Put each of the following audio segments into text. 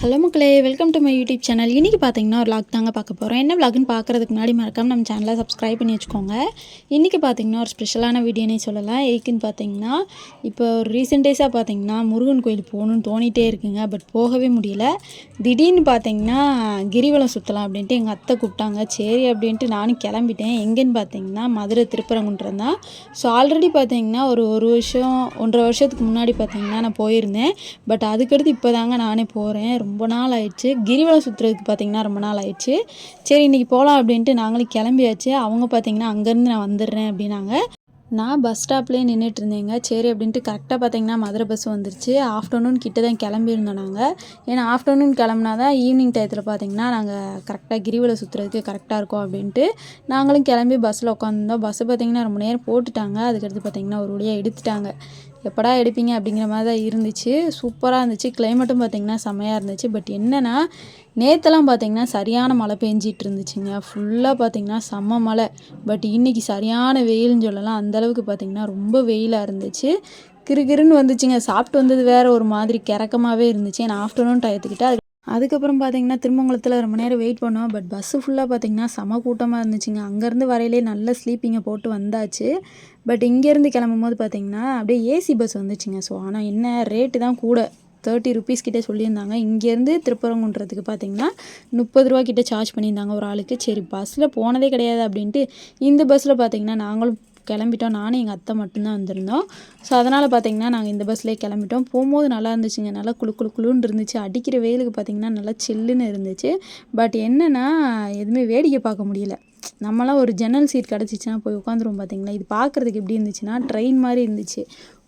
Hello மக்களே welcome to my YouTube channel இன்றைக்கி பார்த்தீங்கன்னா ஒரு லாக் தாங்க பார்க்க போகிறோம் என்ன vlogனு பார்க்குறதுக்கு முன்னாடி மறக்காமல் நம்ம சேனலை சப்ஸ்கிரைப் பண்ணி வச்சுக்கோங்க. இன்றைக்கி பார்த்தீங்கன்னா ஒரு ஸ்பெஷலான வீடியோனே சொல்லலாம். ஏக்குன்னு பார்த்தீங்கன்னா இப்போ ஒரு ரீசெண்ட் டேஸாக பார்த்தீங்கன்னா முருகன் கோயில் போகணும்னு தோணிட்டே இருக்குங்க. பட் போகவே முடியல. திடீர்னு பார்த்தீங்கன்னா கிரிவலம் சுற்றலாம் அப்படின்ட்டு எங்கள் அத்தை கூப்பிட்டாங்க. சரி அப்படின்ட்டு நானும் கிளம்பிட்டேன். எங்கேன்னு பார்த்தீங்கன்னா மதுரை திருப்பரங்குன்றம் தான். ஸோ ஆல்ரெடி பார்த்தீங்கன்னா ஒரு ஒரு வருஷம் ஒன்றரை வருஷத்துக்கு முன்னாடி பார்த்தீங்கன்னா நான் போயிருந்தேன். பட் அதுக்கடுத்து இப்போ தாங்க நானே போகிறேன் ரொம்ப நாள் ஆயிடுச்சு. கிரிவலம் சுற்றுறதுக்கு பார்த்தீங்கன்னா ரொம்ப நாள் ஆயிடுச்சு. சரி இன்றைக்கி போகலாம் அப்படின்ட்டு நாங்களும் கிளம்பியாச்சு. அவங்க பார்த்தீங்கன்னா அங்கேருந்து நான் வந்துடுறேன் அப்படின்னாங்க. நான் பஸ் ஸ்டாப்லேயே நின்றுட்டு இருந்தேங்க. சரி அப்படின்ட்டு கரெக்டாக பார்த்தீங்கன்னா மதுரை பஸ் வந்துருச்சு. ஆஃப்டர்நூன் கிட்ட தான் கிளம்பியிருந்தோம் நாங்கள் ஏன்னா ஆஃப்டர்நூன் கிளம்புனா தான் ஈவினிங் டயத்தில் பார்த்தீங்கன்னா நாங்கள் கரெக்டாக கிரிவலம் சுற்றுறதுக்கு கரெக்டாக இருக்கும் அப்படின்ட்டு நாங்களும் கிளம்பி பஸ்ஸில் உட்காந்துருந்தோம் பஸ்ஸு பார்த்தீங்கன்னா ரொம்ப நேரம் போட்டுட்டாங்க. அதுக்கடுத்து பார்த்தீங்கன்னா ஒரு வழியாக எடுத்துட்டாங்க எப்படா எடுப்பீங்க அப்படிங்கிற மாதிரி தான் இருந்துச்சு. சூப்பராக இருந்துச்சு. கிளைமேட்டும் பார்த்தீங்கன்னா செம்மையாக இருந்துச்சு. பட் என்னென்னா நேற்றுலாம் பார்த்தீங்கன்னா சரியான மழை பெஞ்சிட்டு இருந்துச்சுங்க. ஃபுல்லாக பார்த்தீங்கன்னா செம்ம மழை. பட் இன்றைக்கி சரியான வெயில்னு சொல்லலாம். அந்தளவுக்கு பார்த்தீங்கன்னா ரொம்ப வெயிலாக இருந்துச்சு. கிறுகிறுன்னு வந்துச்சுங்க. சாப்பிட்டு வந்தது வேறு ஒரு மாதிரி. கிறக்கமாகவே இருந்துச்சு. ஏன்னா ஆஃப்டர்நூன் டயத்துக்கிட்ட அதுக்கப்புறம் பார்த்தீங்கன்னா திருமங்கலத்தில் ரொம்ப நேரம் வெயிட் பண்ணோம். பட் பஸ்ஸு ஃபுல்லாக பார்த்தீங்கன்னா செம கூட்டமாக இருந்துச்சுங்க. அங்கேருந்து வரையிலே நல்ல ஸ்லீப்பிங்கை போட்டு வந்தாச்சு. பட் இங்கேருந்து கிளம்பும் போது பார்த்தீங்கன்னா அப்படியே ஏசி பஸ் வந்துச்சுங்க. ஸோ ஆனால் என்ன ரேட்டு தான் கூட தேர்ட்டி ருபீஸ் கிட்டே சொல்லியிருந்தாங்க. இங்கேருந்து திருப்பரங்குன்றதுக்கு பார்த்தீங்கன்னா முப்பது ரூபா கிட்ட சார்ஜ் பண்ணியிருந்தாங்க ஒரு ஆளுக்கு. சரி பஸ்ஸில் போனதே கிடையாது அப்படின்ட்டு இந்த பஸ்ஸில் பார்த்தீங்கன்னா நாங்களும் கிளம்பிட்டோம். நானும் எங்கள் அத்தை மட்டும்தான் வந்திருந்தோம். ஸோ அதனால் பார்த்தீங்கன்னா நாங்கள் இந்த பஸ்லேயே கிளம்பிட்டோம். போகும்போது நல்லா இருந்துச்சுங்க. நல்லா குளு குழு குளுன்னு இருந்துச்சு. அடிக்கிற வெயிலுக்கு பார்த்தீங்கன்னா நல்லா சில்லுன்னு இருந்துச்சு. பட் என்னென்னா எதுவுமே வேடிக்கை பார்க்க முடியல. நம்மளாம் ஒரு ஜன்னல் சீட் கிடச்சிச்சின்னா போய் உட்காந்துருவோம் பார்த்தீங்களா இது பார்க்குறதுக்கு எப்படி இருந்துச்சுன்னா ட்ரெயின் மாதிரி இருந்துச்சு.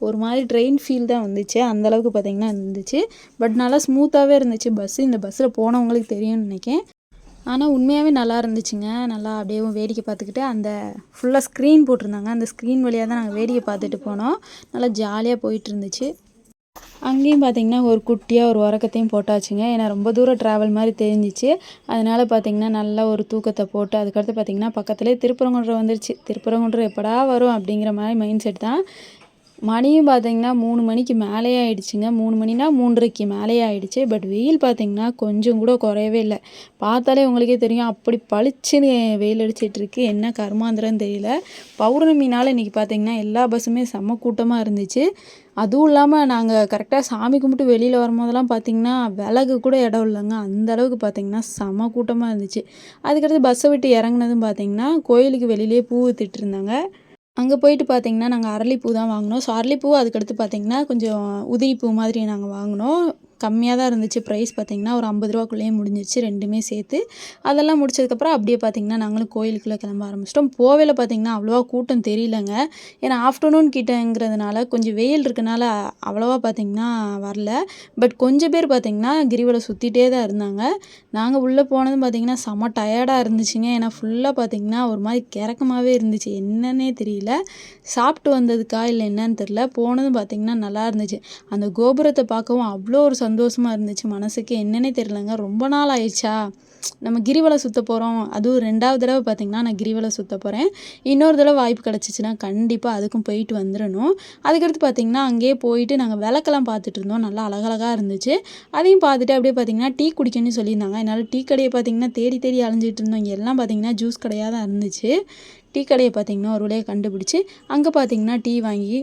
ஒரு மாதிரி ட்ரெயின் ஃபீல் தான் வந்துச்சு. அந்தளவுக்கு பார்த்தீங்கன்னா இருந்துச்சு. பட் நல்லா ஸ்மூத்தாகவே இருந்துச்சு பஸ்ஸு இந்த பஸ்ஸில் போனவங்களுக்கு தெரியும்னு நினைக்கேன் ஆனால் உண்மையாகவே நல்லா இருந்துச்சுங்க. நல்லா அப்படியே வேடிக்கை பார்த்துக்கிட்டு அந்த ஃபுல்லாக ஸ்க்ரீன் போட்டிருந்தாங்க. அந்த ஸ்க்ரீன் வழியாக தான் நாங்கள் வேடிக்கை பார்த்துட்டு போனோம். நல்லா ஜாலியாக போயிட்டு இருந்துச்சு அங்கேயும் பார்த்திங்கன்னா ஒரு குட்டியாக ஒரு உறக்கத்தையும் போட்டாச்சுங்க. ஏன்னா ரொம்ப தூரம் ட்ராவல் மாதிரி தெரிஞ்சிச்சு. அதனால் பார்த்தீங்கன்னா நல்லா ஒரு தூக்கத்தை போட்டு அதுக்கடுத்து பார்த்தீங்கன்னா பக்கத்துலேயே திருப்பரங்குன்றம் வந்துருச்சு. திருப்பரங்குன்றம் எப்படா வரும் அப்படிங்கிற மாதிரி மைண்ட் செட் தான். மணியும் பார்த்தீங்கன்னா மூணு மணிக்கு மேலே ஆயிடுச்சுங்க. மூணு மணினா மூன்றரைக்கு மேலே ஆயிடுச்சு. பட் வெயில் பார்த்தீங்கன்னா கொஞ்சம் கூட குறையவே இல்லை. பார்த்தாலே உங்களுக்கே தெரியும். அப்படி பளிச்சுன்னு வெயில் அடிச்சிட்ருக்கு. என்ன கர்மாந்திரம்னு தெரியல. பௌர்ணமினால் இன்றைக்கி பார்த்தீங்கன்னா எல்லா பஸ்ஸுமே செம்ம கூட்டமாக இருந்துச்சு. அதுவும் இல்லாமல் நாங்கள் கரெக்டாக சாமி கும்பிட்டு வெளியில் வரும்போதெல்லாம் பார்த்திங்கன்னா விலகு கூட இடம் இல்லைங்க. அந்த அளவுக்கு பார்த்தீங்கன்னா செம கூட்டமாக இருந்துச்சு. அதுக்கடுத்து பஸ்ஸை விட்டு இறங்குனதும் பார்த்திங்கன்னா கோயிலுக்கு வெளியிலே பூ வித்துட்டு இருந்தாங்க. அங்கே போயிட்டு பார்த்தீங்கன்னா நாங்கள் அரளிப்பூ தான் வாங்கினோம். ஸோ அரளிப்பூ அதுக்கடுத்து பார்த்தீங்கன்னா கொஞ்சம் உதிரிப்பூ மாதிரி நாங்கள் வாங்கினோம். கம்மியாக தான் இருந்துச்சு ப்ரைஸ் பார்த்திங்கன்னா ஒரு ஐம்பது ரூபாக்குள்ளேயே முடிஞ்சிச்சு ரெண்டுமே சேர்த்து. அதெல்லாம் முடிச்சதுக்கப்புறம் அப்படியே பார்த்தீங்கன்னா நாங்களும் கோயிலுக்குள்ளே கிளம்ப ஆரம்பிச்சிட்டோம். போவேல பார்த்திங்கன்னா அவ்வளோவா கூட்டம் தெரியலங்க. ஏன்னா ஆஃப்டர்நூன் கிட்டங்கிறதுனால கொஞ்சம் வெயில் இருக்கனால அவ்வளோவா பார்த்திங்கன்னா வரல. பட் கொஞ்சம் பேர் பார்த்திங்கன்னா கிரிவலை சுற்றிட்டே தான் இருந்தாங்க. நாங்கள் உள்ளே போனதும் பார்த்தீங்கன்னா செம டயர்டாக இருந்துச்சுங்க. ஏன்னா ஃபுல்லாக பார்த்திங்கன்னா ஒரு மாதிரி கிறக்கமாகவே இருந்துச்சு. என்னன்னே தெரியல. சாப்பிட்டு வந்ததுக்கா இல்லை என்னன்னு தெரில போனதும் பார்த்தீங்கன்னா நல்லா இருந்துச்சு. அந்த கோபுரத்தை பார்க்கவும் அவ்வளோ ஒரு சந்தோஷமாக இருந்துச்சு. மனசுக்கு என்னன்னே தெரிலங்க ரொம்ப நாள் ஆயிடுச்சா? நம்ம கிரிவலம் சுற்ற போகிறோம் அதுவும் ரெண்டாவது தடவை பார்த்திங்கன்னா நான் கிரிவலம் சுற்ற போகிறேன் இன்னொரு தடவை வாய்ப்பு கிடச்சிச்சின்னா கண்டிப்பாக அதுக்கும் போயிட்டு வந்துடணும் அதுக்கடுத்து பார்த்திங்கன்னா அங்கேயே போயிட்டு நாங்கள் விளக்கெல்லாம் பார்த்துட்டு இருந்தோம். நல்லா அழகழகாக இருந்துச்சு. அதையும் பார்த்துட்டு அப்படியே பார்த்திங்கன்னா டீ குடிக்கணும்னு சொல்லியிருந்தாங்க. என்னால் டீ கடையை பார்த்திங்கன்னா தேடி தேடி அலைஞ்சிட்டு இருந்தோம். இங்கே எல்லாம் பார்த்திங்கன்னா ஜூஸ் கடையாக தான் இருந்துச்சு. டீ கடையை பார்த்திங்கன்னா ஒரு வழியாக கண்டுபிடிச்சி அங்கே பார்த்திங்கன்னா டீ வாங்கி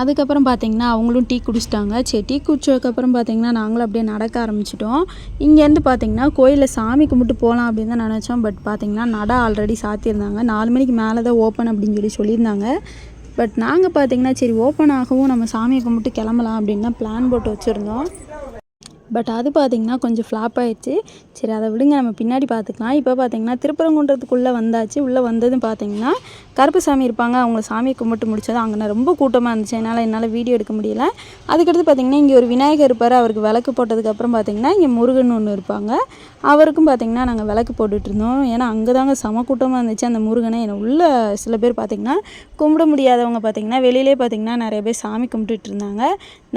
அதுக்கப்புறம் பார்த்தீங்கன்னா அவங்களும் டீ குடிச்சிட்டாங்க. சரி டீ குடிச்சதுக்கப்புறம் பார்த்தீங்கன்னா நாங்களும் அப்படியே நடக்க ஆரம்பிச்சிட்டோம். இங்கேருந்து பார்த்தீங்கன்னா கோயிலில் சாமி கும்பிட்டு போகலாம் அப்படின்னு தான் நினச்சோம். பட் பார்த்தீங்கன்னா நட ஆல்ரெடி சாத்தியிருந்தாங்க. நாலு மணிக்கு மேலே தான் ஓப்பன் அப்படின்னு சொல்லி சொல்லியிருந்தாங்க. பட் நாங்கள் பார்த்தீங்கன்னா சரி ஓப்பன் ஆகவும் நம்ம சாமியை கும்பிட்டு கிளம்பலாம் அப்படின்னு தான் பிளான் போட்டு வச்சுருந்தோம். பட் அது பார்த்திங்கன்னா கொஞ்சம் ஃப்ளாப் ஆயிடுச்சு. சரி அதை விடுங்க நம்ம பின்னாடி பார்த்துக்கலாம் இப்போ பார்த்தீங்கன்னா திருப்பரங்குன்றத்துக்குள்ளே வந்தாச்சு. உள்ளே வந்ததும் பார்த்தீங்கன்னா கருப்பு சாமி இருப்பாங்க. அவங்க சாமி கும்பிட்டு முடிச்சதும் அங்கே ரொம்ப கூட்டமாக இருந்துச்சு. என்னால் என்னால் வீடியோ எடுக்க முடியல. அதுக்கடுத்து பார்த்திங்கன்னா இங்கே ஒரு விநாயகர் இருப்பார். அவருக்கு விளக்கு போட்டதுக்கப்புறம் பார்த்திங்கன்னா இங்கே முருகன் ஒன்று இருப்பாங்க. அவருக்கும் பார்த்திங்கன்னா நாங்கள் விளக்கு போட்டுட்டு இருந்தோம். ஏன்னா அங்கே தாங்க சம கூட்டமாக இருந்துச்சு. அந்த முருகனை என்னை உள்ள சில பேர் பார்த்திங்கன்னா கும்பிட முடியாதவங்க பார்த்திங்கன்னா வெளியிலே பார்த்திங்கன்னா நிறைய பேர் சாமி கும்பிட்டுட்டு இருந்தாங்க.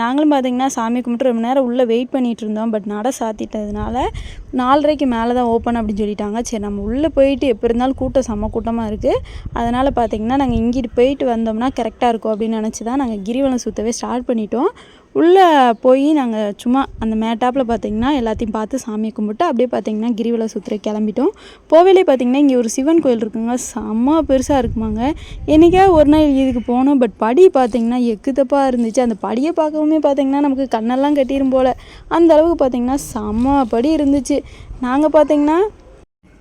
நாங்களும் பார்த்திங்கன்னா சாமி கும்பிட்டு ரொம்ப நேரம் உள்ளே வெயிட் பண்ணிகிட்டு இருந்தோம். பட் நட சாத்திட்டதுனால நாலரைக்கு மேலே தான் ஓப்பன் அப்படின்னு சொல்லிட்டாங்க. சரி நம்ம உள்ளே போயிட்டு எப்போ இருந்தாலும் கூட்டம் செம்ம கூட்டமாக இருக்குது அதனால் பார்த்திங்கன்னா நாங்கள் இங்கிட்டு போயிட்டு வந்தோம்னா கரெக்டாக இருக்கும் அப்படின்னு நினச்சி தான் நாங்கள் கிரிவலம் சுற்றவே ஸ்டார்ட் பண்ணிட்டோம். உள்ளே போய் நாங்கள் சும்மா அந்த மேட்டாப்பில் பார்த்தீங்கன்னா எல்லாத்தையும் பார்த்து சாமியை கும்பிட்டு அப்படியே பார்த்தீங்கன்னா கிரிவல சுற்றுற கிளம்பிட்டோம். போவேலே பார்த்தீங்கன்னா இங்கே ஒரு சிவன் கோயில் இருக்குங்க. செம்ம பெருசாக இருக்குமாங்க. என்றைக்கா ஒரு நாள் இதுக்கு போனோம் பட் படி பார்த்தீங்கன்னா எக்கு தப்பாக இருந்துச்சு. அந்த படியை பார்க்கவுமே பார்த்தீங்கன்னா நமக்கு கண்ணெல்லாம் கட்டிடும் போல். அந்த அளவுக்கு பார்த்தீங்கன்னா செம்ம படி இருந்துச்சு. நாங்கள் பார்த்தீங்கன்னா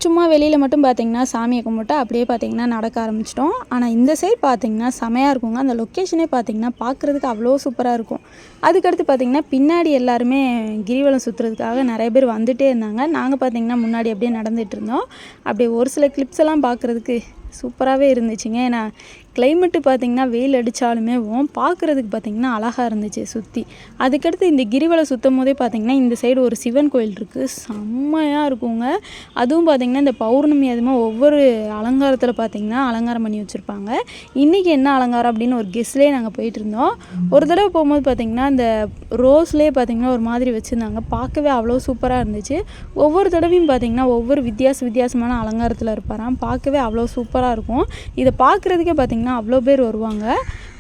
சும்மா வெளியில் மட்டும் பார்த்தீங்கன்னா சாமியை கும்பிட்டு அப்படியே பார்த்தீங்கன்னா நடக்க ஆரம்பிச்சிட்டோம். ஆனால் இந்த சைடு பார்த்தீங்கன்னா செமையாக இருக்குங்க. அந்த லொக்கேஷனே பார்த்தீங்கன்னா பார்க்குறதுக்கு அவ்வளோ சூப்பராக இருக்கும். அதுக்கடுத்து பார்த்தீங்கன்னா பின்னாடி எல்லாருமே கிரிவலம் சுற்றுறதுக்காக நிறைய பேர் வந்துகிட்டே இருந்தாங்க. நாங்கள் பார்த்தீங்கன்னா முன்னாடி அப்படியே நடந்துகிட்டு இருந்தோம். அப்படியே ஒரு சில கிளிப்ஸ் எல்லாம் பார்க்குறதுக்கு சூப்பராகவே இருந்துச்சுங்க. ஏன்னா கிளைமேட்டு பார்த்திங்கன்னா வெயில் அடித்தாலுமே பார்க்குறதுக்கு பார்த்திங்கன்னா அழகாக இருந்துச்சு சுற்றி அதுக்கடுத்து இந்த கிரிவலம் சுற்றும் போதே பார்த்திங்கன்னா இந்த சைடு ஒரு சிவன் கோயில் இருக்குது செம்மையாக இருக்குங்க. அதுவும் பார்த்திங்கன்னா இந்த பௌர்ணமி அதுமாக ஒவ்வொரு அலங்காரத்தில் பார்த்திங்கன்னா அலங்காரம் பண்ணி வச்சுருப்பாங்க. இன்றைக்கி என்ன அலங்காரம் அப்படின்னு ஒரு கெஸ்ட்லேயே நாங்கள் போயிட்டு இருந்தோம். ஒரு தடவை போகும்போது பார்த்திங்கன்னா இந்த ரோஸ்லேயே பார்த்திங்கன்னா ஒரு மாதிரி வச்சுருந்தாங்க. பார்க்கவே அவ்வளோ சூப்பராக இருந்துச்சு. ஒவ்வொரு தடவையும் பார்த்திங்கன்னா ஒவ்வொரு வித்தியாச வித்தியாசமான அலங்காரத்தில் இருப்பாராம். பார்க்கவே அவ்வளோ சூப்பராக இருக்கும். இதை பார்க்குறதுக்கே பார்த்திங்கன்னா அவ்வளோ பேர் வருவாங்க.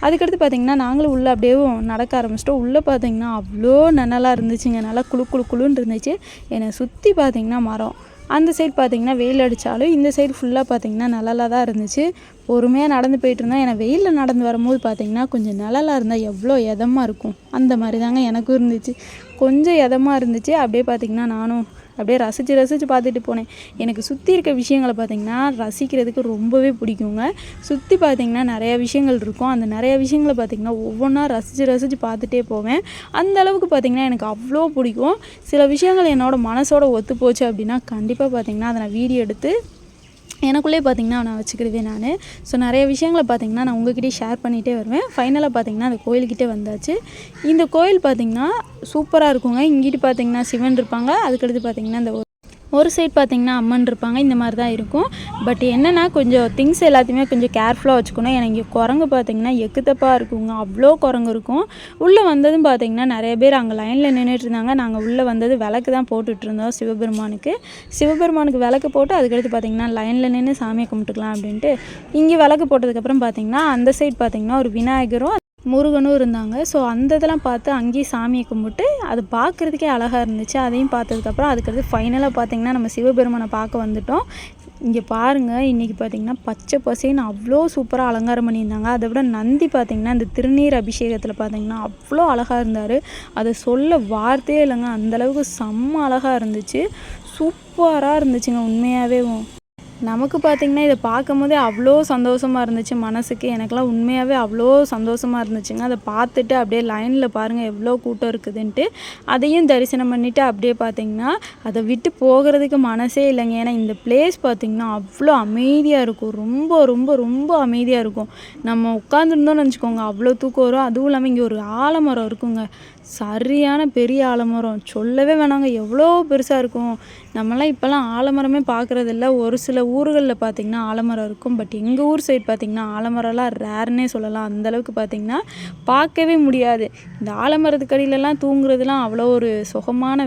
அதுக்கடுத்து பார்த்திங்கன்னா நாங்களும் உள்ளே அப்படியே நடக்க ஆரம்பிச்சிட்டோம். உள்ளே பார்த்திங்கன்னா அவ்வளோ நனலாக இருந்துச்சுங்க. நல்லா குளு குளு குளுன்னு இருந்துச்சு. என்னை சுற்றி பார்த்திங்கன்னா மரம். அந்த சைடு பார்த்திங்கன்னா வெயில் அடித்தாலும் இந்த சைடு ஃபுல்லாக பார்த்திங்கன்னா நிழலாக தான் இருந்துச்சு. பொறுமையாக நடந்து போயிட்டு இருந்தோம் ஏன்னா வெயிலில் நடந்து வரும்போது பார்த்திங்கன்னா கொஞ்சம் நிழலாக இருந்தால் எவ்வளோ இதமாக இருக்கும். அந்த மாதிரி தாங்க எனக்கும் இருந்துச்சு. கொஞ்சம் இதமாக இருந்துச்சு. அப்படியே பார்த்திங்கன்னா நானும் அப்படியே ரசித்து ரசித்து பார்த்துட்டு போனேன். எனக்கு சுற்றி இருக்க விஷயங்களை பார்த்திங்கன்னா ரசிக்கிறதுக்கு ரொம்பவே பிடிக்குங்க. சுற்றி பார்த்திங்கன்னா நிறையா விஷயங்கள் இருக்கும். அந்த நிறைய விஷயங்களை பார்த்திங்கன்னா ஒவ்வொன்றா ரசித்து ரசித்து பார்த்துட்டே போவேன். அந்த அளவுக்கு பார்த்திங்கன்னா எனக்கு அவ்வளோ பிடிக்கும். சில விஷயங்கள் என்னோடய மனசோட ஒத்து போச்சு அப்படின்னா கண்டிப்பாக பார்த்திங்கன்னா அதை நான் வீடியோ எடுத்து எனக்குள்ளே பார்த்திங்கன்னா நான் வச்சுக்கிடுவேன் நான். ஸோ நிறைய விஷயங்களை பார்த்திங்கன்னா நான் உங்ககிட்டயே ஷேர் பண்ணிகிட்டே வருவேன். ஃபைனலாக பார்த்திங்கன்னா அந்த கோயில்கிட்டே வந்தாச்சு. இந்த கோயில் பார்த்திங்கன்னா சூப்பராக இருக்குங்க. இங்கிட்டு பார்த்திங்கன்னா சிவன் இருப்பாங்க. அதுக்கடுத்து பார்த்திங்கன்னா இந்த ஒரு சைட் பார்த்திங்கன்னா அம்மன் இருப்பாங்க இந்த மாதிரி தான் இருக்கும். பட் என்னென்னா கொஞ்சம் திங்ஸ் எல்லாத்தையுமே கொஞ்சம் கேர்ஃபுல்லாக வச்சுக்கணும். ஏன்னா இங்கே குரங்கு பார்த்திங்கன்னா எக்குத்தப்பாக இருக்குங்க. அவ்வளோ குரங்கு இருக்கும். உள்ளே வந்ததும் பார்த்திங்கன்னா நிறைய பேர் அங்கே லைனில் நின்றுட்டு இருந்தாங்க. நாங்கள் உள்ளே வந்தது விளக்கு தான் போட்டுட்ருந்தோம் சிவபெருமானுக்கு. சிவபெருமானுக்கு விளக்கு போட்டு அதுக்கடுத்து பார்த்திங்கன்னா லைனில் நின்று சாமியை கும்பிட்டுக்கலாம் அப்படின்ட்டு இங்கே விளக்கு போட்டதுக்கப்புறம் பார்த்திங்கன்னா அந்த சைடு பார்த்திங்கன்னா ஒரு விநாயகரும் முருகனும் இருந்தாங்க. ஸோ அந்த இதெல்லாம் பார்த்து அங்கேயே சாமியை கும்பிட்டு அது பார்க்குறதுக்கே அழகாக இருந்துச்சு. அதையும் பார்த்ததுக்கப்புறம் அதுக்கடுத்து ஃபைனலாக பார்த்திங்கன்னா நம்ம சிவபெருமானை பார்க்க வந்துட்டோம். இங்கே பாருங்கள் இன்றைக்கி பார்த்திங்கன்னா பச்சை பசேன்னு அவ்வளோ சூப்பராக அலங்காரம் பண்ணியிருந்தாங்க. அதை விட நந்தி பார்த்திங்கன்னா இந்த திருநீர் அபிஷேகத்தில் பார்த்திங்கன்னா அவ்வளோ அழகாக இருந்தார். அதை சொல்ல வார்த்தையே இல்லைங்க. அந்தளவுக்கு செம்ம அழகாக இருந்துச்சு. சூப்பராக இருந்துச்சுங்க உண்மையாகவே நமக்கு பார்த்திங்கன்னா இதை பார்க்கும்போதே அவ்வளோ சந்தோஷமாக இருந்துச்சு மனசுக்கு. எனக்கெல்லாம் உண்மையாகவே அவ்வளோ சந்தோஷமாக இருந்துச்சுங்க. அதை பார்த்துட்டு அப்படியே லைனில் பாருங்கள் எவ்வளோ கூட்டம் இருக்குதுன்ட்டு. அதையும் தரிசனம் பண்ணிவிட்டு அப்படியே பார்த்திங்கன்னா அதை விட்டு போகிறதுக்கு மனசே இல்லைங்க. ஏன்னா இந்த பிளேஸ் பார்த்திங்கன்னா அவ்வளோ அமைதியாக இருக்கும். ரொம்ப ரொம்ப ரொம்ப அமைதியாக இருக்கும். நம்ம உட்காந்துருந்தோம்னு நினச்சிக்கோங்க அவ்வளோ தூக்கம் வரும். அதுவும் இல்லாமல் இங்கே ஒரு ஆலமரம் இருக்குங்க. சரியான பெரிய ஆலமரம். சொல்லவே வேணாங்க. எவ்வளோ பெருசாக இருக்கும். நம்மலாம் இப்போல்லாம் ஆலமரமே பார்க்குறதில்ல. ஒரு சில ஊர்களில் பார்த்திங்கன்னா ஆலமரம் இருக்கும். பட் எங்கள் ஊர் சைடு பார்த்திங்கன்னா ஆலமரம்லாம் ரேர்னே சொல்லலாம். அந்தளவுக்கு பார்த்திங்கன்னா பார்க்கவே முடியாது. இந்த ஆலமரத்துக்கு அடியிலலாம் தூங்குறதுலாம் அவ்வளோ ஒரு சுகமான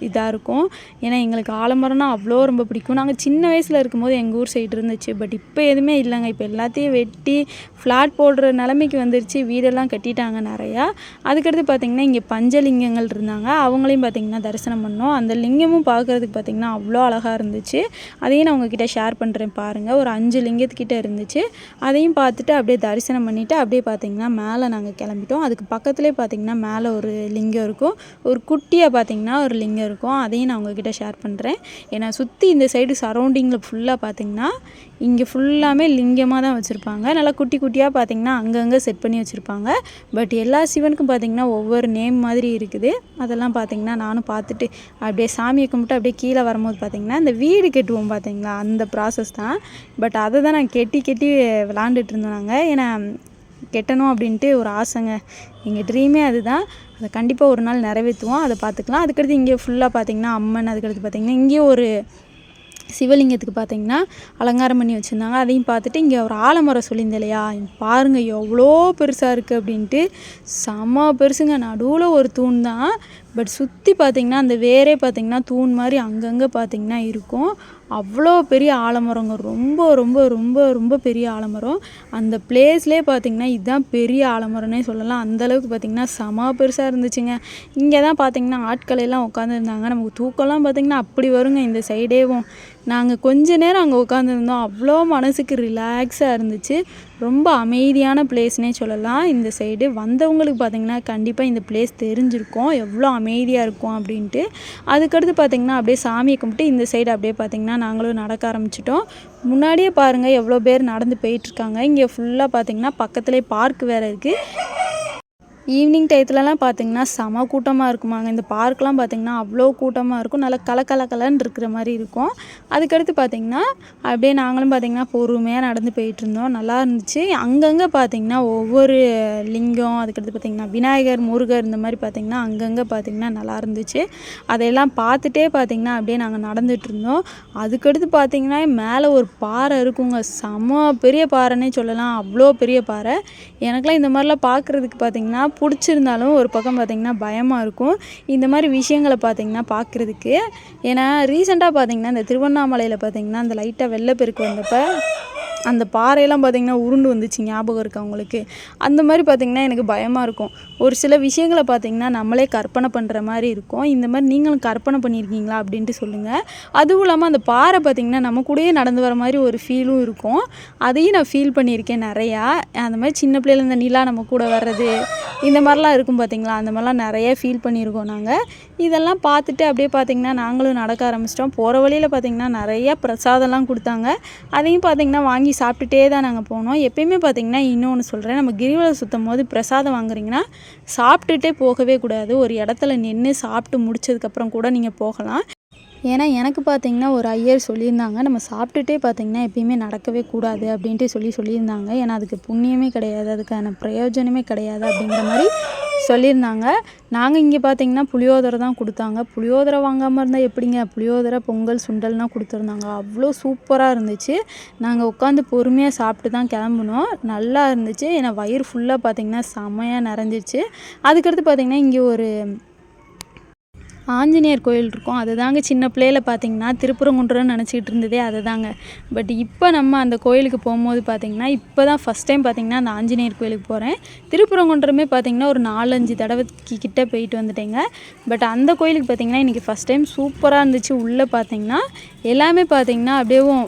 இதாக இருக்கும். ஏன்னா எங்களுக்கு ஆலமரம்னா அவ்வளோ ரொம்ப பிடிக்கும். நாங்கள் சின்ன வயசில் இருக்கும்போது எங்கள் ஊர் சைடு இருந்துச்சு. பட் இப்போ எதுவுமே இல்லைங்க. இப்போ எல்லாத்தையும் வெட்டி ஃப்ளாட் போடுற நிலைமைக்கு வந்துருச்சு. வீடெல்லாம் கட்டிட்டாங்க நிறையா. அதுக்கடுத்து பார்த்திங்கன்னா இங்கே பஞ்சலிங்கங்கள் இருந்தாங்க. அவங்களையும் பார்த்திங்கன்னா தரிசனம் பண்ணோம். அந்த லிங்கமும் பார்க்குறதுக்கு பார்த்திங்கன்னா அவ்வளோ அழகாக இருந்துச்சு. அதையும் நான் உங்ககிட்ட ஷேர் பண்ணுறேன் பாருங்கள் ஒரு அஞ்சு லிங்கத்துக்கிட்ட இருந்துச்சு. அதையும் பார்த்துட்டு அப்படியே தரிசனம் பண்ணிவிட்டு அப்படியே பார்த்திங்கன்னா மேலே நாங்கள் கிளம்பிட்டோம். அதுக்கு பக்கத்துலேயே பார்த்திங்கன்னா மேலே ஒரு லிங்கம் இருக்கும். ஒரு குட்டியாக பார்த்திங்கன்னா ஒரு லிங்கம் இருக்கும். அதையும் நான் உங்ககிட்ட ஷேர் பண்ணுறேன் ஏன்னா சுற்றி இந்த சைடு சரௌண்டிங்கில் ஃபுல்லாக பார்த்திங்கன்னா இங்கே ஃபுல்லாமே லிங்கமாக தான் வச்சுருப்பாங்க. நல்லா குட்டி குட்டியாக பார்த்திங்கன்னா அங்கங்கே செட் பண்ணி வச்சுருப்பாங்க. பட் எல்லா சிவனுக்கும் பார்த்திங்கன்னா ஒவ்வொரு நேம் மாதிரி இருக்குது. அதெல்லாம் பார்த்திங்கன்னா நானும் பார்த்துட்டு அப்படியே சாமியை கும்பிட்டு அப்படியே கீழே வரும்போது பார்த்திங்கன்னா இந்த வீடு கட்டுவோம் பார்த்திங்களா அந்த ப்ராசஸ் தான். பட் அதை தான் நான் கெட்டி கெட்டி விளாண்டுட்டு இருந்தோம் நாங்கள் ஏன்னா கெட்டணும் அப்படின்ட்டு ஒரு ஆசைங்க. எங்கள் ட்ரீமே அதுதான். அதை கண்டிப்பாக ஒரு நாள் நிறைவேற்றுவோம். அதை பார்த்துக்கலாம். அதுக்கடுத்து இங்கே ஃபுல்லாக பார்த்திங்கன்னா அம்மன் அதுக்கடுத்து பார்த்திங்கன்னா இங்கேயும் ஒரு சிவலிங்கத்துக்கு பார்த்தீங்கன்னா அலங்காரம் பண்ணி வச்சுருந்தாங்க. அதையும் பார்த்துட்டு இங்கே ஒரு ஆலமரம் சொல்லியிருந்தேன் இல்லையா பாருங்கள் எவ்வளோ பெருசாக இருக்குது அப்படின்ட்டு. செம்ம பெருசுங்க. நடுவில் ஒரு தூண் தான். பட் சுற்றி பார்த்திங்கன்னா அந்த வேரே பார்த்திங்கன்னா தூண் மாதிரி அங்கங்கே பார்த்திங்கன்னா இருக்கும். அவ்வளோ பெரிய ஆலமரங்க. ரொம்ப ரொம்ப ரொம்ப ரொம்ப பெரிய ஆலமரம். அந்த பிளேஸ்லேயே பார்த்திங்கன்னா இதுதான் பெரிய ஆலமரம்னே சொல்லலாம். அந்தளவுக்கு பார்த்திங்கன்னா செம பெருசாக இருந்துச்சுங்க. இங்கே தான் பார்த்திங்கன்னா ஆட்கள் எல்லாம் உட்காந்துருந்தாங்க நமக்கு தூக்கம்லாம் பார்த்திங்கன்னா அப்படி வருங்க. இந்த சைடேவும் நாங்கள் கொஞ்ச நேரம் அங்கே உட்காந்துருந்தோம் அவ்வளோ மனசுக்கு ரிலாக்ஸாக இருந்துச்சு. ரொம்ப அமைதியான பிளேஸ்னே சொல்லலாம். இந்த சைடு வந்தவங்களுக்கு பார்த்திங்கன்னா கண்டிப்பாக இந்த பிளேஸ் தெரிஞ்சிருக்கும். எவ்வளோ அமைதியாக இருக்கும் அப்படின்ட்டு. அதுக்கடுத்து பார்த்திங்கன்னா அப்படியே சாமியை கும்பிட்டு இந்த சைடு அப்படியே பார்த்திங்கன்னா நாங்களும் நடக்க ஆரம்பிச்சிட்டோம். முன்னாடியே பாருங்கள் எவ்வளோ பேர் நடந்து போயிட்டுருக்காங்க இங்கே ஃபுல்லாக பார்த்திங்கன்னா பக்கத்துலேயே பார்க் வேறு இருக்குது ஈவினிங் டயத்துலலாம் பார்த்திங்கன்னா செம கூட்டமாக இருக்குமாங்க. இந்த பார்க்லாம் பார்த்திங்கன்னா அவ்வளோ கூட்டமாக இருக்கும். நல்லா கல கல கலன்னு இருக்கிற மாதிரி இருக்கும். அதுக்கடுத்து பார்த்திங்கன்னா அப்படியே நாங்களும் பார்த்திங்கன்னா பொறுமையாக நடந்து போயிட்டு இருந்தோம் நல்லா இருந்துச்சு. அங்கங்கே பார்த்திங்கன்னா ஒவ்வொரு லிங்கம் அதுக்கடுத்து பார்த்திங்கன்னா விநாயகர் முருகர் இந்த மாதிரி பார்த்திங்கன்னா அங்கங்கே பார்த்திங்கன்னா நல்லா இருந்துச்சு. அதையெல்லாம் பார்த்துட்டே பார்த்திங்கன்னா அப்படியே நாங்கள் நடந்துட்டு இருந்தோம் அதுக்கடுத்து பார்த்திங்கன்னா மேலே ஒரு பாறை இருக்குங்க. செம பெரிய பாறைன்னே சொல்லலாம். அவ்வளோ பெரிய பாறை. எனக்குலாம் இந்த மாதிரிலாம் பார்க்குறதுக்கு பார்த்திங்கன்னா பிடிச்சிருந்தாலும் ஒரு பக்கம் பார்த்திங்கன்னா பயமாக இருக்கும். இந்த மாதிரி விஷயங்களை பார்த்திங்கன்னா பார்க்குறதுக்கு. ஏன்னா ரீசெண்டாக பார்த்திங்கன்னா இந்த திருவண்ணாமலையில் பார்த்திங்கன்னா அந்த லைட்டாக வெள்ளப்பெருக்கு வந்தப்போ அந்த பாறையெல்லாம் பார்த்திங்கன்னா உருண்டு வந்துச்சு ஞாபகம் இருக்கா அவங்களுக்கு அந்த மாதிரி பார்த்திங்கன்னா எனக்கு பயமாக இருக்கும். ஒரு சில விஷயங்களை பார்த்திங்கன்னா நம்மளே கற்பனை பண்ணுற மாதிரி இருக்கும். இந்த மாதிரி நீங்களும் கற்பனை பண்ணியிருக்கீங்களா அப்படின்ட்டு சொல்லுங்கள் அதுவும் இல்லாமல் அந்த பாறை பார்த்திங்கன்னா நம்ம கூடயே நடந்து வர மாதிரி ஒரு ஃபீலும் இருக்கும். அதையும் நான் ஃபீல் பண்ணியிருக்கேன் நிறையா. அந்த மாதிரி சின்ன பிள்ளையில இந்த நிலா நம்ம கூட வர்றது இந்த மாதிரிலாம் இருக்கும் பார்த்திங்களா? அந்த மாதிரிலாம் நிறைய ஃபீல் பண்ணியிருக்கோம் நாங்கள் இதெல்லாம் பார்த்துட்டு அப்படியே பார்த்திங்கன்னா நாங்களும் நடக்க ஆரம்பிச்சிட்டோம். போகிற வழியில் பார்த்திங்கன்னா நிறையா பிரசாதம்லாம் கொடுத்தாங்க. அதையும் பார்த்திங்கன்னா வாங்கி சாப்பிட்டுட்டே தான் நாங்கள் போனோம். எப்பயுமே பார்த்திங்கன்னா இன்னொன்று சொல்கிறேன் நம்ம கிரிவலம் சுற்றும் போது பிரசாதம் வாங்குறீங்கன்னா சாப்பிட்டுட்டே போகவே கூடாது. ஒரு இடத்துல நின்று சாப்பிட்டு முடிச்சதுக்கப்புறம் கூட நீங்கள் போகலாம். ஏன்னா எனக்கு பார்த்தீங்கன்னா ஒரு ஐயர் சொல்லியிருந்தாங்க நம்ம சாப்பிட்டுட்டே பார்த்தீங்கன்னா எப்பயுமே நடக்கவே கூடாது அப்படின்ட்டு சொல்லி சொல்லியிருந்தாங்க. ஏன்னா அதுக்கு புண்ணியமே கிடையாது அதுக்கான பிரயோஜனமே கிடையாது அப்படிங்கிற மாதிரி சொல்லியிருந்தாங்க. நாங்கள் இங்கே பார்த்தீங்கன்னா புளியோதரை தான் கொடுத்தாங்க. புளியோதரை வாங்காமல் இருந்தால் எப்படிங்க? புளியோதரை பொங்கல் சுண்டல்னால் கொடுத்துருந்தாங்க. அவ்வளோ சூப்பராக இருந்துச்சு. நாங்கள் உட்காந்து பொறுமையாக சாப்பிட்டு தான் கிளம்புனோம். நல்லா இருந்துச்சு. ஏன்னா வயிறு ஃபுல்லாக பார்த்திங்கன்னா செமையாக நிறைஞ்சிருச்சு. அதுக்கடுத்து பார்த்தீங்கன்னா இங்கே ஒரு ஆஞ்சநேயர் கோயில் இருக்கும். அது தாங்க சின்ன பிள்ளையில பார்த்தீங்கன்னா திருப்பரங்குன்றம்னு நினச்சிக்கிட்டு இருந்ததே அது தாங்க. பட் இப்போ நம்ம அந்த கோயிலுக்கு போகும்போது பார்த்தீங்கன்னா இப்போ தான் ஃபஸ்ட் டைம் பார்த்தீங்கன்னா அந்த ஆஞ்சநேயர் கோயிலுக்கு போகிறேன் திருப்பரங்குன்றமே பார்த்தீங்கன்னா ஒரு நாலஞ்சு தடவைக்கு கிட்டே போயிட்டு வந்துட்டேங்க. பட் அந்த கோயிலுக்கு பார்த்தீங்கன்னா இன்றைக்கி ஃபஸ்ட் டைம் சூப்பராக இருந்துச்சு. உள்ளே பார்த்தீங்கன்னா எல்லாமே பார்த்தீங்கன்னா அப்படியேவும்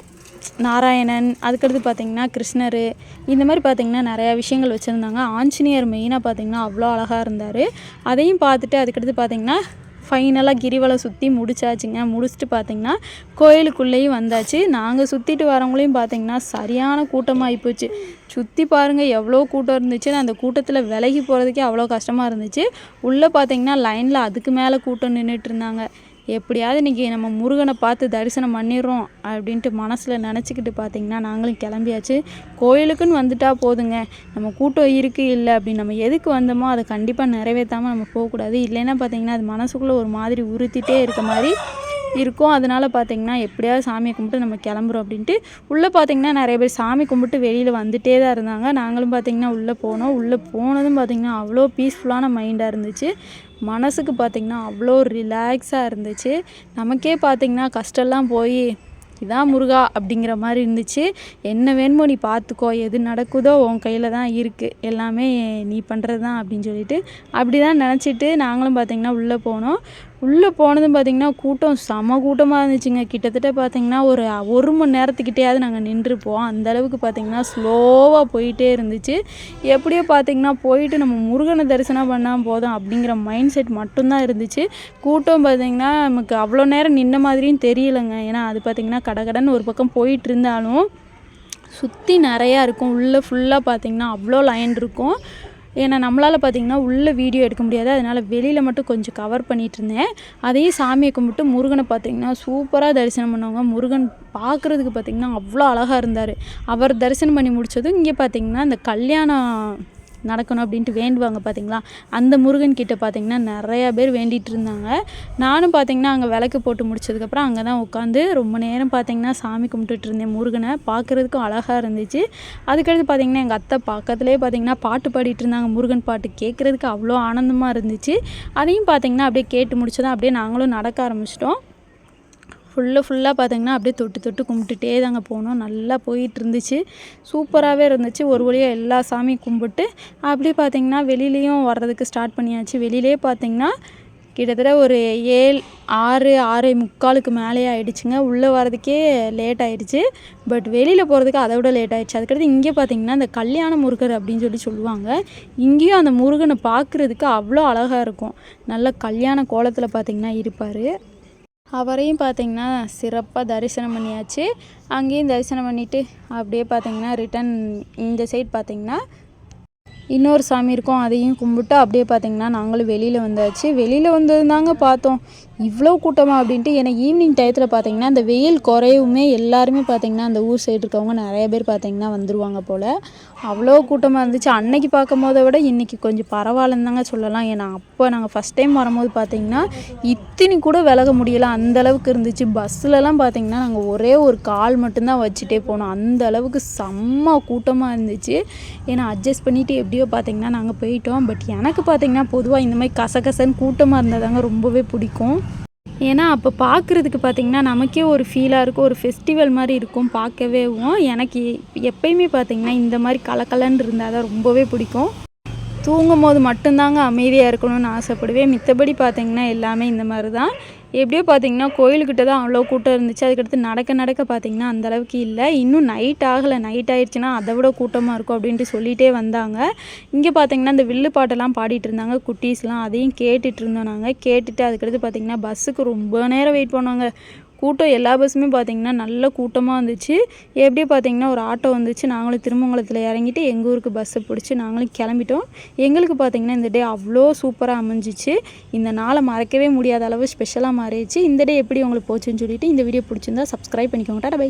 நாராயணன் அதுக்கடுத்து பார்த்தீங்கன்னா கிருஷ்ணர் இந்த மாதிரி பார்த்தீங்கன்னா நிறையா விஷயங்கள் வச்சுருந்தாங்க. ஆஞ்சநேயர் மெயினாக பார்த்தீங்கன்னா அவ்வளோ அழகாக இருந்தார். அதையும் பார்த்துட்டு அதுக்கடுத்து பார்த்தீங்கன்னா ஃபைனலாக கிரிவலம் சுற்றி முடிச்சாச்சுங்க. முடிச்சுட்டு பார்த்தீங்கன்னா கோயிலுக்குள்ளேயும் வந்தாச்சு. நாங்கள் சுற்றிட்டு வரவங்களையும் பார்த்தீங்கன்னா சரியான கூட்டமாக போச்சு. சுற்றி பாருங்கள் எவ்வளோ கூட்டம் இருந்துச்சு. அந்த கூட்டத்தில் விலகி போகிறதுக்கே அவ்வளோ கஷ்டமாக இருந்துச்சு. உள்ளே பார்த்தீங்கன்னா லைனில் அதுக்கு மேலே கூட்டம் நின்றுட்டு இருந்தாங்க. எப்படியாவது இன்றைக்கி நம்ம முருகனை பார்த்து தரிசனம் பண்ணிடுறோம் அப்படின்ட்டு மனசில் நினச்சிக்கிட்டு பார்த்தீங்கன்னா நாங்களும் கிளம்பியாச்சு. கோயிலுக்குன்னு வந்துட்டால் போதுங்க. நம்ம கூட்டம் இருக்குது இல்லை அப்படின்னு நம்ம எதுக்கு வந்தோமோ அதை கண்டிப்பாக நிறைவேற்றாமல் நம்ம போகக்கூடாது. இல்லைன்னா பார்த்திங்கன்னா அது மனசுக்குள்ளே ஒரு மாதிரி உறுத்திட்டே இருக்க மாதிரி இருக்கும். அதனால் பார்த்திங்கன்னா எப்படியாவது சாமியை கும்பிட்டு நம்ம கிளம்புறோம் அப்படின்ட்டு உள்ளே பார்த்திங்கன்னா நிறைய பேர் சாமி கும்பிட்டு வெளியில் வந்துட்டே தான் இருந்தாங்க. நாங்களும் பார்த்திங்கன்னா உள்ளே போனோம். உள்ளே போனதும் பார்த்திங்கன்னா அவ்வளோ பீஸ்ஃபுல்லான மைண்டாக இருந்துச்சு. மனசுக்கு பார்த்திங்கன்னா அவ்வளோ ரிலாக்ஸாக இருந்துச்சு. நமக்கே பார்த்திங்கன்னா கஷ்டம்லாம் போய் இதான் முருகா அப்படிங்கிற மாதிரி இருந்துச்சு. என்ன வேணுமோ நீ பார்த்துக்கோ எது நடக்குதோ உன் கையில் தான் இருக்குது எல்லாமே நீ பண்ணுறது தான் அப்படின்னு சொல்லிட்டு அப்படி தான் நினச்சிட்டு நாங்களும் பார்த்திங்கன்னா உள்ளே போனோம். உள்ளே போனதும் பார்த்திங்கன்னா கூட்டம் செம கூட்டமாக இருந்துச்சுங்க. கிட்டத்தட்ட பார்த்திங்கன்னா ஒரு ஒரு மணி நேரத்துக்கிட்டேயாவது நாங்கள் நின்றுப்போம். அந்தளவுக்கு பார்த்திங்கன்னா ஸ்லோவாக போயிட்டே இருந்துச்சு. எப்படியோ பார்த்திங்கன்னா போயிட்டு நம்ம முருகனை தரிசனம் பண்ணால் போதும் அப்படிங்கிற மைண்ட் செட் மட்டும்தான் இருந்துச்சு. கூட்டம் பார்த்திங்கன்னா நமக்கு அவ்வளோ நேரம் நின்ன மாதிரியும் தெரியலைங்க. ஏன்னா அது பார்த்திங்கன்னா கடகடன்னு ஒரு பக்கம் போயிட்டு இருந்தாலும் சுற்றி நிறையா இருக்கும். உள்ளே ஃபுல்லாக பார்த்திங்கன்னா அவ்வளோ லைன் இருக்கும். ஏன்னா நம்மளால் பார்த்திங்கன்னா உள்ளே வீடியோ எடுக்க முடியாது. அதனால் வெளியில் மட்டும் கொஞ்சம் கவர் பண்ணிகிட்டு இருந்தேன். அதையும் சாமியை கும்பிட்டு முருகனை பார்த்திங்கன்னா சூப்பராக தரிசனம் பண்ணுவாங்க. முருகன் பார்க்குறதுக்கு பார்த்திங்கன்னா அவ்வளோ அழகாக இருந்தார். அவர் தரிசனம் பண்ணி முடித்ததும் இங்கே பார்த்திங்கன்னா இந்த கல்யாணம் நடக்கணும் அப்படின்ட்டு வேண்டுவாங்க பார்த்தீங்களா அந்த முருகன் கிட்ட பார்த்தீங்கன்னா நிறையா பேர் வேண்டிகிட்டு இருந்தாங்க. நானும் பார்த்தீங்கன்னா அங்கே விளக்கு போட்டு முடிச்சதுக்கப்புறம் அங்கே தான் உட்காந்து ரொம்ப நேரம் பார்த்தீங்கன்னா சாமி கும்பிட்டுட்டு இருந்தேன் முருகனை. பார்க்குறதுக்கும் அழகாக இருந்துச்சு. அதுக்கடுத்து பார்த்தீங்கன்னா எங்கள் அத்தை பக்கத்துலேயே பார்த்தீங்கன்னா பாட்டு பாடிட்டு இருந்தாங்க முருகன் பாட்டு. கேட்குறதுக்கு அவ்வளோ ஆனந்தமாக இருந்துச்சு. அதையும் பார்த்தீங்கன்னா அப்படியே கேட்டு முடிச்சதான் அப்படியே நாங்களும் நடக்க ஆரம்பிச்சிட்டோம். ஃபுல்லாக ஃபுல்லாக பார்த்திங்கன்னா அப்படியே தொட்டு தொட்டு கும்பிட்டுட்டே தாங்க போனோம். நல்லா போயிட்டு இருந்துச்சு சூப்பராகவே இருந்துச்சு. ஒரு வழியாக எல்லா சாமியும் கும்பிட்டு அப்படியே பார்த்தீங்கன்னா வெளியிலையும் வர்றதுக்கு ஸ்டார்ட் பண்ணியாச்சு. வெளியிலே பார்த்தீங்கன்னா கிட்டத்தட்ட ஒரு ஏழு ஆறு ஆறு முக்காலுக்கு மேலே ஆயிடுச்சுங்க. உள்ளே வரதுக்கே லேட் ஆயிடுச்சு. பட் வெளியில் போகிறதுக்கு அதை விட லேட் ஆயிடுச்சு. அதுக்கடுத்து இங்கே பார்த்தீங்கன்னா இந்த கல்யாண முருகர் அப்படின்னு சொல்லி சொல்லுவாங்க. இங்கேயும் அந்த முருகனை பார்க்குறதுக்கு அவ்வளோ அழகாக இருக்கும். நல்ல கல்யாண கோலத்தில் பார்த்தீங்கன்னா இருப்பார். அவரையும் பார்த்தீங்கன்னா சிறப்பாக தரிசனம் பண்ணியாச்சு. அங்கேயும் தரிசனம் பண்ணிவிட்டு அப்படியே பார்த்திங்கன்னா ரிட்டன் இந்த சைட் பார்த்திங்கன்னா இன்னொரு சாமி இருக்கும் அதையும் கும்பிட்டு அப்படியே பார்த்தீங்கன்னா நாங்களும் வெளியில் வந்தாச்சு. வெளியில் வந்தது தாங்க பார்த்தோம். இவ்வளோ கூட்டமாக அப்படின்ட்டு ஏன்னா ஈவினிங் டயத்தில் பார்த்தீங்கன்னா அந்த வெயில் குறையுமே எல்லாருமே பார்த்தீங்கன்னா அந்த ஊர் சைடு இருக்கவங்க நிறைய பேர் பார்த்தீங்கன்னா வந்துருவாங்க போல். அவ்வளோ கூட்டமாக இருந்துச்சு. அன்னைக்கு பார்க்கும் போதை விட இன்றைக்கி கொஞ்சம் பரவாயில்லன்னு தாங்க சொல்லலாம். ஏன்னா அப்போ நாங்கள் ஃபஸ்ட் டைம் வரும்போது பார்த்தீங்கன்னா இத்தினி கூட விலக முடியலை. அந்த அளவுக்கு இருந்துச்சு. பஸ்ஸுலலாம் பார்த்தீங்கன்னா நாங்கள் ஒரே ஒரு கால் மட்டும்தான் வச்சுட்டே போனோம். அந்த அளவுக்கு செம்ம கூட்டமாக இருந்துச்சு. ஏன்னா அட்ஜஸ்ட் பண்ணிவிட்டு எப்படியோ பார்த்தீங்கன்னா நாங்கள் போயிட்டோம். பட் எனக்கு பார்த்தீங்கன்னா பொதுவாக இந்த மாதிரி கசகசன்னு கூட்டமாக இருந்தால் தாங்க ரொம்பவே பிடிக்கும். ஏன்னா அப்போ பார்க்குறதுக்கு பார்த்திங்கன்னா நமக்கே ஒரு ஃபீலாக இருக்கும். ஒரு ஃபெஸ்டிவல் மாதிரி இருக்கும். பார்க்கவேவும் எனக்கு எப்பயுமே பார்த்திங்கன்னா இந்த மாதிரி கலக்கலன்னு இருந்தால் தான் ரொம்பவே பிடிக்கும். தூங்கும் போது மட்டும்தாங்க அமைதியாக இருக்கணும்னு ஆசைப்படுவேன். மித்தபடி பார்த்திங்கன்னா எல்லாமே இந்த மாதிரி தான். எப்படியோ பார்த்தீங்கன்னா கோயிலுக்கிட்ட தான் அவ்வளோ கூட்டம் இருந்துச்சு. அதுக்கடுத்து நடக்க நடக்க பார்த்தீங்கன்னா அந்த அளவுக்கு இல்லை. இன்னும் நைட் ஆகலை. நைட் ஆயிடுச்சுன்னா அதை விட கூட்டமாக இருக்கும் அப்படின்ட்டு சொல்லிகிட்டே வந்தாங்க. இங்கே பார்த்தீங்கன்னா இந்த வில்லு பாட்டெல்லாம் பாடிட்டு இருந்தாங்க. குட்டீஸ்லாம் அதையும் கேட்டுட்டு இருந்தோம் நாங்கள் கேட்டுட்டு அதுக்கடுத்து பார்த்தீங்கன்னா பஸ்ஸுக்கு ரொம்ப நேரம் வெயிட் பண்ணுவாங்க. கூட்டம் எல்லா பஸ்ஸுமே பார்த்திங்கன்னா நல்ல கூட்டமாக இருந்துச்சு. எப்படியும் பார்த்தீங்கன்னா ஒரு ஆட்டோ வந்துச்சு. நாங்களும் திருமங்கலத்தில் இறங்கிட்டு எங்கள் ஊருக்கு பஸ்ஸை பிடிச்சி நாங்களும் கிளம்பிட்டோம். எங்களுக்கு பார்த்திங்கன்னா இந்த டே அவ்வளோ சூப்பராக அமைஞ்சிச்சு. இந்த நாளை மறக்கவே முடியாத அளவு ஸ்பெஷலாக மாறிடுச்சு. இந்த டே எப்படி உங்களுக்கு போச்சுன்னு சொல்லிட்டு இந்த வீடியோ பிடிச்சிருந்தா சப்ஸ்கிரைப் பண்ணிக்கோங்க. Tata bye